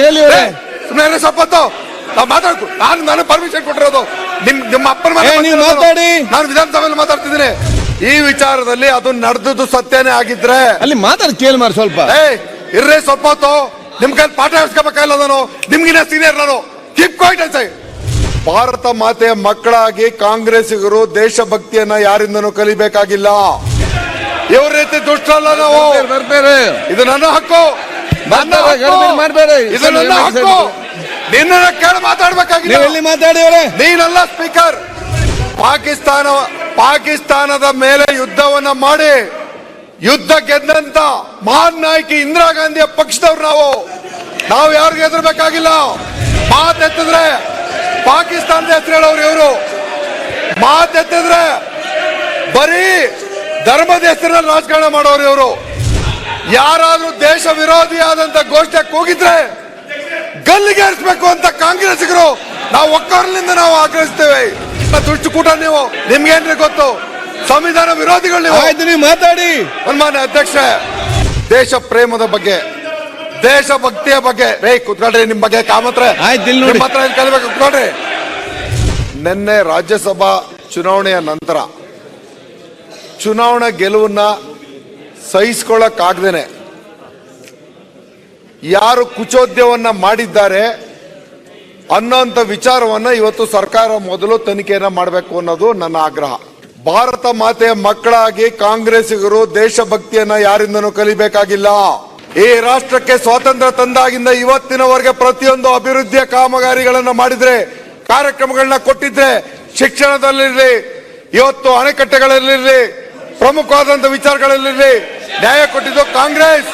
ಕೇಳಿ. ಸುಮ್ಮನೆ ಸಪ್ಪತ್ತು. ನಾವು ಮಾತಾಡ್ಕೊ ನಾನು ನಾನು ಪರ್ಮಿಷನ್ ಕೊಟ್ಟಿರೋದು. ನಿಮ್ ನಿಮ್ಮ ಅಪ್ಪನ ಮನೆ ಮಾತಾಡಿ. ನಾನು ವಿಧಾನಸಭೆಯಲ್ಲಿ ಮಾತಾಡ್ತಿದ್ದೀನಿ. ಈ ವಿಚಾರದಲ್ಲಿ ಅದು ನಡೆದದ್ದು ಸತ್ಯನೇ ಆಗಿದ್ರೆ ಅಲ್ಲಿ ಮಾತಾಡಿ ಕೇಳಿ ಮಾರ್ ಸ್ವಲ್ಪ. ಏ ಇರ್ರಿ ಸ್ವಲ್ಪ ಹೊತ್ತು ನಿಮ್ ಕೈ ಪಾಠ ಹೇಳ್ಸ್ಕೋಬೇಕಾಗಿಲ್ಲ ನಾನು? ನಿಮ್ಗಿನ ಸೀನಿಯರ್ ನಾನು. ಕೀಪ್ ಕ್ವೈಟ್ ಭಾರತ ಮಾತೆಯ ಮಕ್ಕಳಾಗಿ ಕಾಂಗ್ರೆಸ್ಸಿಗರು ದೇಶಭಕ್ತಿಯನ್ನ ಯಾರಿಂದನೂ ಕಲಿಬೇಕಾಗಿಲ್ಲ. ಇವ್ರ ರೀತಿ ದುಷ್ಟರಲ್ಲ ನಾವು. ಇದು ನನ್ನ ಹಕ್ಕು. ಇದು ನನ್ನ ಕೇಳಿ ಮಾತಾಡ್ಬೇಕಾಗಿಲ್ಲ ಎಲ್ಲಿ ನೀನಲ್ಲ ಸ್ಪೀಕರ್. ಪಾಕಿಸ್ತಾನ ಪಾಕಿಸ್ತಾನದ ಮೇಲೆ ಯುದ್ಧವನ್ನ ಮಾಡಿ ಯುದ್ಧ ಗೆದ್ದಂತ ಮಹಾನ್ ನಾಯಕಿ ಇಂದಿರಾ ಗಾಂಧಿಯ ಪಕ್ಷದವ್ರು ನಾವು. ನಾವು ಯಾರಿಗೂ ಹೆದರ್ಬೇಕಾಗಿಲ್ಲ. ಮಾತೆತ್ತಿದ್ರೆ ಪಾಕಿಸ್ತಾನದ ಹೆಸರು ಹೇಳೋರು ಇವರು. ಮಾತೆತ್ತಿದ್ರೆ ಬರೀ ಧರ್ಮದ ಹೆಸರಲ್ಲಿ ರಾಜಕಾರಣ ಮಾಡೋರು ಇವರು. ಯಾರಾದ್ರೂ ದೇಶ ವಿರೋಧಿ ಆದಂತ ಘೋಷಣೆ ಕೂಗಿದ್ರೆ ಗಲ್ಲಿಗೇರಿಸಬೇಕು ಅಂತ ಕಾಂಗ್ರೆಸ್ಗರು ನಾವು ಒಕ್ಕರ್ಲಿಂದ ನಾವು ಆಗ್ರಹಿಸ್ತೇವೆ. ಕೂಟ ನೀವು ನಿಮ್ಗೇನ್ರಿ ಗೊತ್ತು? ಸಂವಿಧಾನ ವಿರೋಧಿಗಳು ನೀವು. ಮಾತಾಡಿ. ಸನ್ಮಾನ್ಯ ಅಧ್ಯಕ್ಷ ದೇಶ ಪ್ರೇಮದ ಬಗ್ಗೆ ದೇಶ ಭಕ್ತಿಯ ಬಗ್ಗೆ. ರೇ ಕುತ್ಕೊಳ್ರಿ ನಿಮ್ ಬಗ್ಗೆ ಕಾಮತ್ರ. ಏನ್ ಕಲಿಬೇಕು ಕುತ್ಕೊಳ್ರಿ. ನಿನ್ನೆ ರಾಜ್ಯಸಭಾ ಚುನಾವಣೆಯ ನಂತರ ಚುನಾವಣಾ ಗೆಲುವನ್ನ ಸಹಿಸ್ಕೊಳ್ಳಕ್ಕಾಗ್ದೇನೆ ಯಾರು ಕುಚೋದ್ಯವನ್ನ ಮಾಡಿದ್ದಾರೆ ಅನ್ನೋಂಥ ವಿಚಾರವನ್ನ ಇವತ್ತು ಸರ್ಕಾರ ಮೊದಲು ತನಿಖೆಯನ್ನು ಮಾಡಬೇಕು ಅನ್ನೋದು ನನ್ನ ಆಗ್ರಹ. ಭಾರತ ಮಾತೆಯ ಮಕ್ಕಳಾಗಿ ಕಾಂಗ್ರೆಸ್ಸಿಗರು ದೇಶಭಕ್ತಿಯನ್ನ ಯಾರಿಂದನೂ ಕಲಿಬೇಕಾಗಿಲ್ಲ. ಈ ರಾಷ್ಟ್ರಕ್ಕೆ ಸ್ವಾತಂತ್ರ್ಯ ತಂದಾಗಿಂದ ಇವತ್ತಿನವರೆಗೆ ಪ್ರತಿಯೊಂದು ಅಭಿವೃದ್ಧಿಯ ಕಾಮಗಾರಿಗಳನ್ನು ಮಾಡಿದ್ರೆ, ಕಾರ್ಯಕ್ರಮಗಳನ್ನ ಕೊಟ್ಟಿದ್ರೆ, ಶಿಕ್ಷಣದಲ್ಲಿರಲಿ, ಇವತ್ತು ಅಣೆಕಟ್ಟೆಗಳಲ್ಲಿರಲಿ, ಪ್ರಮುಖವಾದಂಥ ವಿಚಾರಗಳಲ್ಲಿರಲಿ ನ್ಯಾಯ ಕೊಟ್ಟಿದ್ದು ಕಾಂಗ್ರೆಸ್.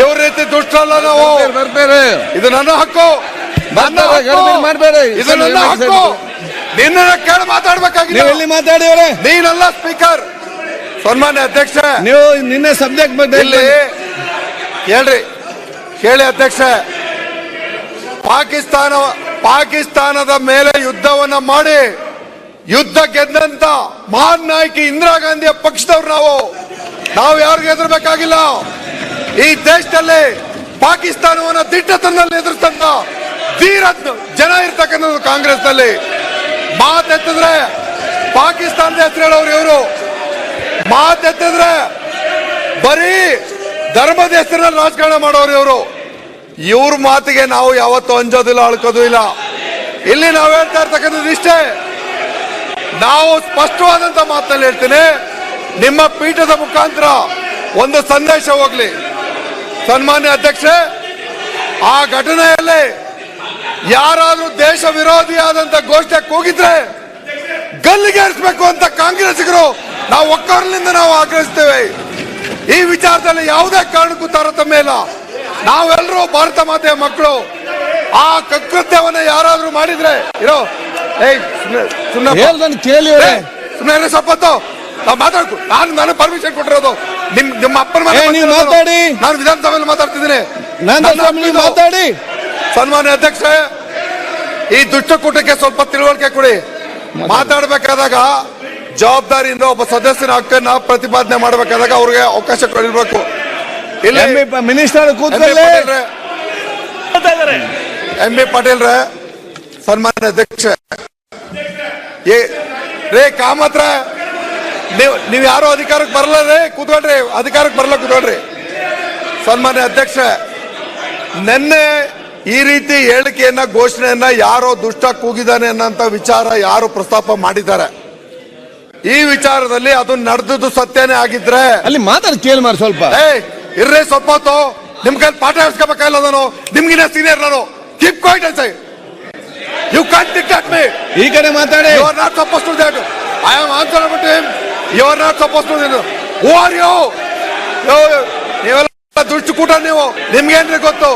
ಇವ್ರ ರೀತಿ ದುಷ್ಟರಲ್ಲ ನಾವು. ಬರ್ಬೇರೆ ಇದು ನನ್ನ ಹಕ್ಕು. ನನ್ನ ಹಕ್ಕು. ಇದು ನನ್ನ ಹಕ್ಕು. ನಿನ್ನ ಕೇಳಿ ಮಾತಾಡ್ಬೇಕಾಗಿ ನೀವು ಎಲ್ಲಿ ಮಾತಾಡಿ ಅವ್ರೆ? ನೀನಲ್ಲ ಸ್ಪೀಕರ್. ಸನ್ಮಾನ್ಯ ಅಧ್ಯಕ್ಷ. ನೀವು ನಿನ್ನೆ ಸಬ್ಜೆಕ್ಟ್ ಬಗ್ಗೆ ಇಲ್ಲಿ ಹೇಳ್ರಿ. ಕೇಳಿ ಅಧ್ಯಕ್ಷ. ಪಾಕಿಸ್ತಾನ ಪಾಕಿಸ್ತಾನದ ಮೇಲೆ ಯುದ್ಧವನ್ನ ಮಾಡಿ ಯುದ್ಧ ಗೆದ್ದಂತ ಮಹಾನ್ ನಾಯಕಿ ಇಂದಿರಾ ಗಾಂಧಿಯ ಪಕ್ಷದವ್ರು ನಾವು. ನಾವು ಯಾರಿಗೂ ಹೆದರ್ಬೇಕಾಗಿಲ್ಲ? ಈ ದೇಶದಲ್ಲಿ ಪಾಕಿಸ್ತಾನವನ್ನ ದಿಟ್ಟತನದಲ್ಲಿ ಎದುರಿಸ್ತಂತ ಧೀರ ಜನ ಇರ್ತಕ್ಕಂಥದ್ದು ಕಾಂಗ್ರೆಸ್ನಲ್ಲಿ. ಮಾತೆತ್ತಿದ್ರೆ ಪಾಕಿಸ್ತಾನದ ಹೆಸರು ಹೇಳೋರು ಇವರು. ಮಾತೆತ್ತಿದ್ರೆ ಬರೀ ಧರ್ಮದ ಹೆಸರಿನಲ್ಲಿ ರಾಜಕಾರಣ ಮಾಡೋರು ಇವರು. ಇವ್ರ ಮಾತಿಗೆ ನಾವು ಯಾವತ್ತೂ ಅಂಜೋದಿಲ್ಲ, ಅಳ್ಕೋದು ಇಲ್ಲ. ಇಲ್ಲಿ ನಾವು ಹೇಳ್ತಾ ಇರ್ತಕ್ಕಂಥದ್ದು ಇಷ್ಟೇ. ನಾವು ಸ್ಪಷ್ಟವಾದಂತ ಮಾತಲ್ಲಿ ಹೇಳ್ತೀನಿ. ನಿಮ್ಮ ಪೀಠದ ಮುಖಾಂತರ ಒಂದು ಸಂದೇಶ ಹೋಗ್ಲಿ. ಸನ್ಮಾನ್ಯ ಅಧ್ಯಕ್ಷ ಆ ಘಟನೆಯಲ್ಲಿ ಯಾರಾದ್ರೂ ದೇಶ ವಿರೋಧಿ ಆದಂತ ಘೋಷಣೆ ಕೂಗಿದ್ರೆ ಗಲ್ಲಿಗೇರಿಸಬೇಕು ಅಂತ ಕಾಂಗ್ರೆಸ್ಸಿಗರು ನಾವು ಒಕ್ಕರ್ಲಿಂದ ನಾವು ಆಗ್ರಹಿಸ್ತೇವೆ. ಈ ವಿಚಾರದಲ್ಲಿ ಯಾವುದೇ ಕಾರಣಕ್ಕೂ ತಾರತಮ್ಯ ಇಲ್ಲ. ನಾವೆಲ್ಲರೂ ಭಾರತ ಮಾತೆಯ ಮಕ್ಕಳು. ಆ ಕೃತ್ಯವನ್ನು ಯಾರಾದ್ರೂ ಮಾಡಿದ್ರೆ ಇರೋ ಏಯ್ ಸುಮ್ಮನೆ ಕೇಳಿ ಸುಮ್ಮನೆ ಸಪ್ಪತ್ತು. ನಾವು ಮಾತಾಡ್ಕೊ ನಾನು ನಾನು ಪರ್ಮಿಷನ್ ಕೊಟ್ಟಿರೋದು. ನಿಮ್ ನಿಮ್ಮ ಅಪ್ಪನ ಮನೆ ನೀವು ಮಾತಾಡಿ. ನಾನು ವಿಧಾನಸಭೆಯಲ್ಲಿ ಮಾತಾಡ್ತಿದ್ದೀನಿ. ನಾನು ನನ್ನ ನೀವು ಮಾತಾಡಿ. ಸನ್ಮಾನ್ಯ ಅಧ್ಯಕ್ಷ ಈ ದುಷ್ಟಕೂಟಕ್ಕೆ ಸ್ವಲ್ಪ ತಿಳುವಳಿಕೆ ಕೊಡಿ. ಮಾತಾಡಬೇಕಾದಾಗ ಜವಾಬ್ದಾರಿಯಿಂದ ಒಬ್ಬ ಸದಸ್ಯನ ಹಕ್ಕನ್ನ ಪ್ರತಿಪಾದನೆ ಮಾಡಬೇಕಾದಾಗ ಅವ್ರಿಗೆ ಅವಕಾಶ ಕೊಡಿರ್ಬೇಕು ಇಲ್ಲ ಎಂ ಬಿ ಮಿನಿಸ್ಟರ್ ಕೂತ್ಕೊಳ್ಳಿ. ಎಂ ಬಿ ಪಾಟೀಲ್ರೆ ಸನ್ಮಾನ್ಯ ಅಧ್ಯಕ್ಷ ಏ ರೇ ಕಾಮತ್ರ ನೀವು ನೀವು ಯಾರು ಅಧಿಕಾರಕ್ಕೆ ಬರಲ್ಲ ರೇ ಕೂತ್ಕೊಳ್ರಿ. ಅಧಿಕಾರಕ್ಕೆ ಬರಲ್ಲ ಕೂತ್ಕೊಳ್ರಿ. ಸನ್ಮಾನ್ಯ ಅಧ್ಯಕ್ಷ ನಿನ್ನೆ ಈ ರೀತಿ ಹೇಳಿಕೆಯನ್ನ ಘೋಷಣೆಯನ್ನ ಯಾರೋ ದುಷ್ಟ ಕೂಗಿದಾನೆ ಅನ್ನೋಂಥ ವಿಚಾರ ಯಾರು ಪ್ರಸ್ತಾಪ ಮಾಡಿದ್ದಾರೆ. ಈ ವಿಚಾರದಲ್ಲಿ ಅದು ನಡೆದದ್ದು ಸತ್ಯನೇ ಆಗಿದ್ರೆ ಅಲ್ಲಿ ಮಾತಾಡಿ ಕೇಳಿ ಮಾಡಿ ಸ್ವಲ್ಪ. ಏ ಇರ್ರಿ ಸ್ವಲ್ಪ ಹೊತ್ತು ನಿಮ್ ಕೈ ಪಾಠ ಹೇಳ್ಸ್ಕೋಬೇಕಲ್ಲ ನಾನು. ನಿಮ್ಗಿನ ಸೀನಿಯರ್ ನಾನು. ಕೀಪ್ ಕ್ವೈಟ್ ಅಂತ ಯು ಕಾಂಟ್ ಡಿಕ್ಟೇಟ್ ಮೀ ಈ ಕಡೆ ಮಾತಾಡಿ. You are not suppose to that I am answer to him you are not suppose to who are you ನೀವೆಲ್ಲ ದುಷ್ಟ ಕೂಟ ನೀವು ನಿಮ್ಗೇನ್ರಿ ಗೊತ್ತು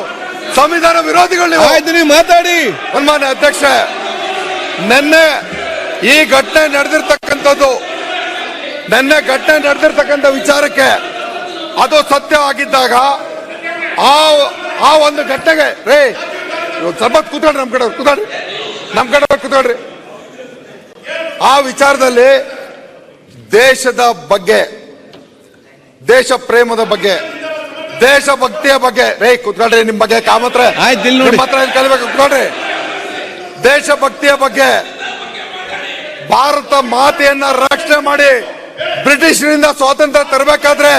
ಸಂವಿಧಾನ ವಿರೋಧಿಗಳು ನೀವು ಆಯ್ತು ನೀವು ಮಾತಾಡಿ ಸನ್ಮಾನ್ಯ ಅಧ್ಯಕ್ಷ ನೆನ್ನೆ ಈ ಘಟನೆ ನಡೆದಿರ್ತಕ್ಕಂಥದ್ದು ನೆನ್ನೆ ಘಟನೆ ನಡೆದಿರ್ತಕ್ಕಂಥ ವಿಚಾರಕ್ಕೆ ಅದು ಸತ್ಯ ಆಗಿದ್ದಾಗ ಆ ಆ ಒಂದು ಘಟನೆಗೆ ರೇ ಇವತ್ತು ಸ್ವಲ್ಪ ಹೊತ್ತು ಕೂತ್ಕೊಳ್ರಿ ನಮ್ ಕಡೆ ಕೂತ್ಕೊಳ್ರಿ ನಮ್ ಕಡೆ ಕೂತ್ಕೊಳ್ರಿ ಆ ವಿಚಾರದಲ್ಲಿ ದೇಶದ ಬಗ್ಗೆ ದೇಶ ಪ್ರೇಮದ ಬಗ್ಗೆ ದೇಶ ಭಕ್ತಿಯ ಬಗ್ಗೆ ರೇ ಕುತ್ಕೊಳ್ರಿ ನಿಮ್ ಬಗ್ಗೆ ಕಾಮತ್ರ ಕಲಿಬೇಕು ಕುತ್ಕೊಳ್ರಿ. ದೇಶಭಕ್ತಿಯ ಬಗ್ಗೆ ಭಾರತ ಮಾತೆಯನ್ನ ರಕ್ಷಣೆ ಮಾಡಿ ಬ್ರಿಟಿಷರಿಂದ ಸ್ವಾತಂತ್ರ್ಯ ತರಬೇಕಾದ್ರೆ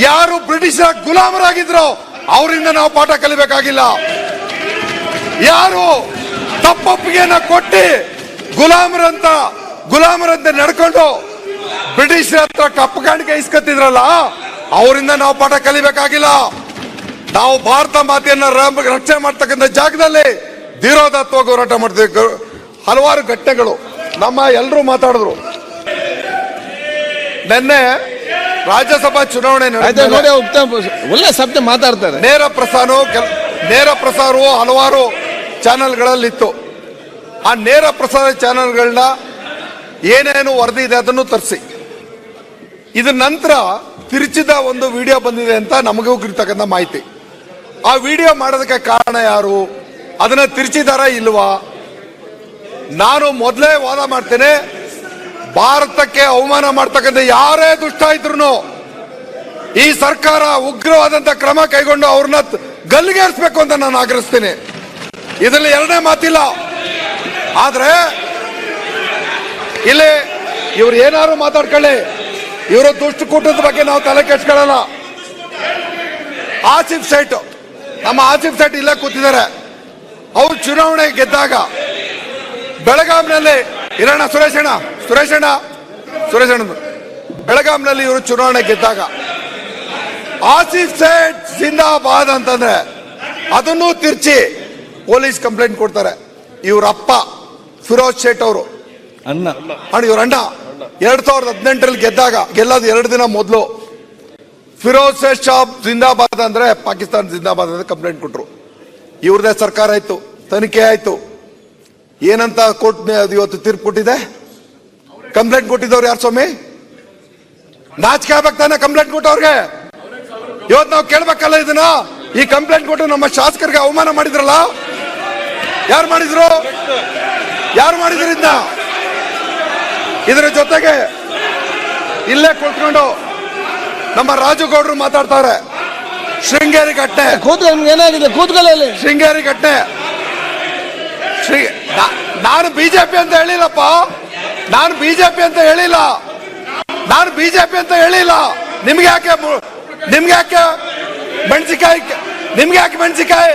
ಯಾರು ಬ್ರಿಟಿಷರ ಗುಲಾಮರಾಗಿದ್ರು ಅವರಿಂದ ನಾವು ಪಾಠ ಕಲಿಬೇಕಾಗಿಲ್ಲ. ಯಾರು ತಪ್ಪೊಪ್ಪಿಗೆಯನ್ನ ಕೊಟ್ಟಿ ಗುಲಾಮರಂತ ಗುಲಾಮರಂತೆ ನಡ್ಕೊಂಡು ಬ್ರಿಟಿಷರ ಹತ್ರ ಕಪ್ಪು ಕಾಣಿಕೆ ಇಸ್ಕೊತಿದ್ರಲ್ಲ ಅವರಿಂದ ನಾವು ಪಾಠ ಕಲಿಬೇಕಾಗಿಲ್ಲ. ನಾವು ಭಾರತ ಮಾತೆಯನ್ನ ರಕ್ಷಣೆ ಮಾಡ್ತಕ್ಕಂಥ ಜಾಗದಲ್ಲಿ ಧೀರೋದತ್ವ ಹೋರಾಟ ಮಾಡ್ತೀವಿ. ಹಲವಾರು ಘಟನೆಗಳು. ನಮ್ಮ ಎಲ್ಲರೂ ಮಾತಾಡಿದ್ರು. ನಿನ್ನೆ ರಾಜ್ಯಸಭಾ ಚುನಾವಣೆ ಒಳ್ಳೆ ಶಬ್ದ ಮಾತಾಡ್ತಾರೆ. ನೇರ ಪ್ರಸಾರ ನೇರ ಪ್ರಸಾರವು ಹಲವಾರು ಚಾನೆಲ್ಗಳಲ್ಲಿತ್ತು. ಆ ನೇರ ಪ್ರಸಾರ ಚಾನೆಲ್ಗಳನ್ನ ಏನೇನು ವರದಿ ಇದೆ ಅದನ್ನು ತರಿಸಿ. ಇದ ನಂತರ ತಿರುಚಿದ ಒಂದು ವಿಡಿಯೋ ಬಂದಿದೆ ಅಂತ ನಮಗೂ ಇರ್ತಕ್ಕಂಥ ಮಾಹಿತಿ. ಆ ವಿಡಿಯೋ ಮಾಡೋದಕ್ಕೆ ಕಾರಣ ಯಾರು? ಅದನ್ನ ತಿರುಚಿದಾರ ಇಲ್ವಾ? ನಾನು ಮೊದಲೇ ವಾದ ಮಾಡ್ತೇನೆ, ಭಾರತಕ್ಕೆ ಅವಮಾನ ಮಾಡ್ತಕ್ಕಂಥ ಯಾರೇ ದುಷ್ಟ ಇದ್ರು ಈ ಸರ್ಕಾರ ಉಗ್ರವಾದಂತ ಕ್ರಮ ಕೈಗೊಂಡು ಅವ್ರನ್ನ ಗಲ್ಲಿಗೇರಿಸ್ಬೇಕು ಅಂತ ನಾನು ಆಗ್ರಹಿಸ್ತೇನೆ. ಇದರಲ್ಲಿ ಎರಡನೇ ಮಾತಿಲ್ಲ. ಆದ್ರೆ, ಇಲ್ಲಿ ಇವ್ರು ಏನಾದ್ರು ಮಾತಾಡ್ಕೊಳ್ಳಿ. ಇವರು ದುಷ್ಟಕೂಟದ ಬಗ್ಗೆ ನಾವು ತಲೆ ಕೆಡ್ಸ್ಕೊಳ್ಳಲ್ಲ ಆಸಿಫ್ ಸೈಟ್ ನಮ್ಮ ಆಸಿಫ್ ಸೈಟ್ ಇಲ್ಲೇ ಕೂತಿದ್ದಾರೆ. ಅವ್ರು ಚುನಾವಣೆ ಗೆದ್ದಾಗ ಬೆಳಗಾಂನಲ್ಲಿ ಇರೋಣ ಸುರೇಶಣ್ಣ ಸುರೇಶಣ್ಣ ಸುರೇಶಣ್ಣ ಬೆಳಗಾಂನಲ್ಲಿ ಇವರು ಚುನಾವಣೆ ಗೆದ್ದಾಗ ಆಸಿಫ್ ಸೈಟ್ ಜಿಂದಾಬಾದ್ ಅಂತಂದ್ರೆ ಅದನ್ನು ತಿರ್ಚಿ ಪೊಲೀಸ್ ಕಂಪ್ಲೇಂಟ್ ಕೊಡ್ತಾರೆ. ಇವರಪ್ಪ ಅಪ್ಪ ಫಿರೋಜ್ ಶೇಟ್ ಅವರು. ಅಣ್ಣ. ಅಣ್ಣ ಇವ್ರ ಅಣ್ಣ. ಎರಡ್ ಸಾವಿರದ ಹದಿನೆಂಟರಲ್ಲಿ ಗೆದ್ದಾಗ, ಗೆಲ್ಲೋದು ಎರಡು ದಿನ ಮೊದಲು. ಫಿರೋಜ್ ಶಾಬ್ ಜಿಂದಾಬಾದ್ ಅಂದ್ರೆ ಪಾಕಿಸ್ತಾನ ಜಿಂದಾಬಾದ್ ಅಂತ ಕಂಪ್ಲೇಂಟ್ ಕೊಟ್ಟರು ಇವ್ರದೇ ಸರ್ಕಾರ ಆಯಿತು, ತನಿಖೆ ಆಯಿತು. ಏನಂತ ಕೋರ್ಟ್ ಇವತ್ತು ತೀರ್ಪು ಕೊಟ್ಟಿದೆ? ಕಂಪ್ಲೇಂಟ್ ಕೊಟ್ಟಿದ್ದವ್ರು ಯಾರು ಸ್ವಾಮಿ? ನಾಚಿಕೆ ಆಗ್ಬೇಕು ತಾನೆ ಕಂಪ್ಲೇಂಟ್ ಕೊಟ್ಟವ್ರಿಗೆ ಇವತ್ತು ನಾವು ಕೇಳ್ಬೇಕಲ್ಲ ಇದನ್ನ? ಈ ಕಂಪ್ಲೇಂಟ್ ಕೊಟ್ಟು ನಮ್ಮ ಶಾಸಕರಿಗೆ ಅವಮಾನ ಮಾಡಿದ್ರಲ್ಲ? ಯಾರು ಮಾಡಿದ್ರು? ಯಾರು ಮಾಡಿದ್ರಿಂದ ಇದರ ಜೊತೆಗೆ ಇಲ್ಲೇ ಕುಳಿತುಕೊಂಡು ನಮ್ಮ ರಾಜುಗೌಡರು ಮಾತಾಡ್ತಾರೆ. ಶೃಂಗೇರಿ ಕಟ್ಟೆ ಏನಾಗಿದೆ? ಕೂತ್ಕೊಳ್ಳಿ ಶೃಂಗೇರಿ ಕಟ್ಟೆ ನಾನು ಬಿಜೆಪಿ ಅಂತ ಹೇಳಿಲ್ಲಪ್ಪ. ನಾನು ಬಿಜೆಪಿ ಅಂತ ಹೇಳಿಲ್ಲ. ನಾನು ಬಿಜೆಪಿ ಅಂತ ಹೇಳಿಲ್ಲ. ನಿಮ್ಗೆ ಯಾಕೆ ನಿಮ್ಗೆ ಯಾಕೆ ಮೆಣಸಿಕಾಯಿ ನಿಮ್ಗೆ ಯಾಕೆ ಮೆಣಸಿಕಾಯಿ